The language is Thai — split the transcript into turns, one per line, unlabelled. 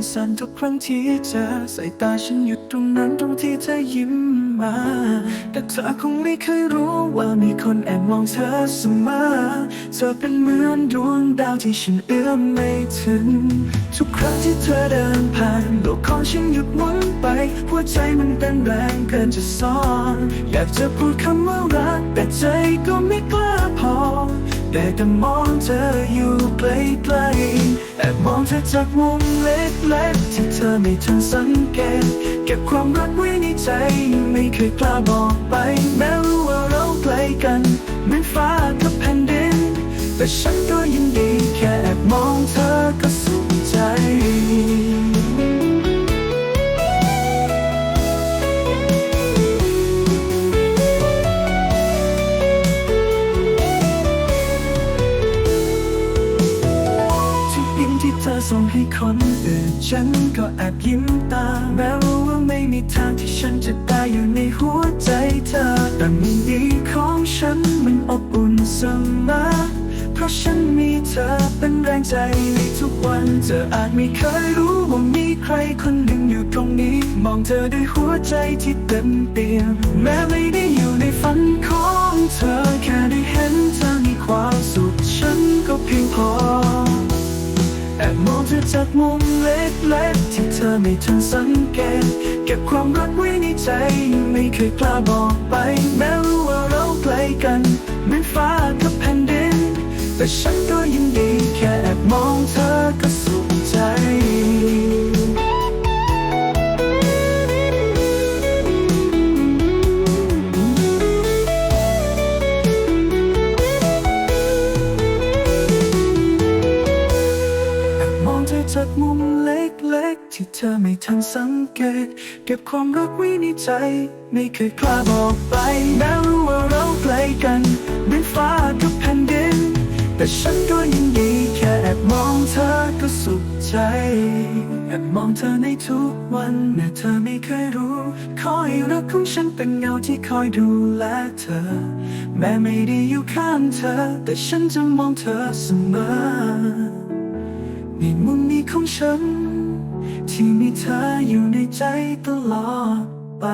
มันสั่นทุกครั้งที่เจอสายตาฉันหยุดตรงนั้นตรงที่เธอยิ้มมา แต่เธอคงไม่เคยรู้ว่ามีคนแอบมองเธอเสมอเธอเป็นเหมือนดวงดาวที่ฉันเอื้อมไม่ถึง ทุกครั้งที่เธอเดินผ่านโลกของฉันหยุดหมุนไป หัวใจมันเต้นแรงเกินจะซ่อน อยากจะพูดคำว่ารัก แต่ใจก็ไม่กล้าพอ ได้แต่มองเธออยู่ไกลๆแอบมองเธอจากมุมเล็กๆที่เธอไม่ทันสังเกต เก็บความรักไว้ในใจ ไม่เคยกล้าบอกไป แม้รู้ว่าเราไกลกันเหมือนฟ้ากับแผ่นดิน แต่ฉันก็ยินดี ส่งให้คนอื่น ฉันก็แอบยิ้มตาแม้รู้ว่าไม่มีทางที่ฉันจะได้อยู่ในหัวใจเธอ แต่มีดีของฉันมันอบอุ่นเสมอเพราะฉันมีเธอเป็นแรงใจในทุกวัน เธออาจไม่เคยรู้ว่ามีใครคนหนึ่งอยู่ตรงนี้ มองเธอด้วยหัวใจที่เต็มเปี่ยมแม้ไม่ได้อยู่ในฝันของเธอแค่ได้ มองเธอจากมุมเล็กๆที่เธอไม่ทันสังเกต เก็บความรักไว้ในใจ ไม่เคยกล้าบอกไป แม้รู้ว่าเราไกลกันเหมือนฟ้ากับแผ่นดิน แต่ฉันก็ยินดีแค่แอบมองเธอก็สุขใจ ธอไม่ทันสังเกต เก็บความรักไว้ในใจ ไม่เคยกล้าบอกไปแม้รู้ว่าเราไกลกันเหมือนฟ้ากับแผ่นดิน แต่ฉันก็ยินดีแค่แอบมองเธอก็สุขใจ แอบมองเธอในทุกวันแม้เธอไม่เคยรู้ขอให้รักของฉันเป็นเงาที่คอยดูแลเธอ แม้ไม่ได้อยู่ข้างเธอ แต่ฉันจะมองเธอเสมอในมุมนี้ของฉัน ที่มีเธออยู่ในใจตลอดไป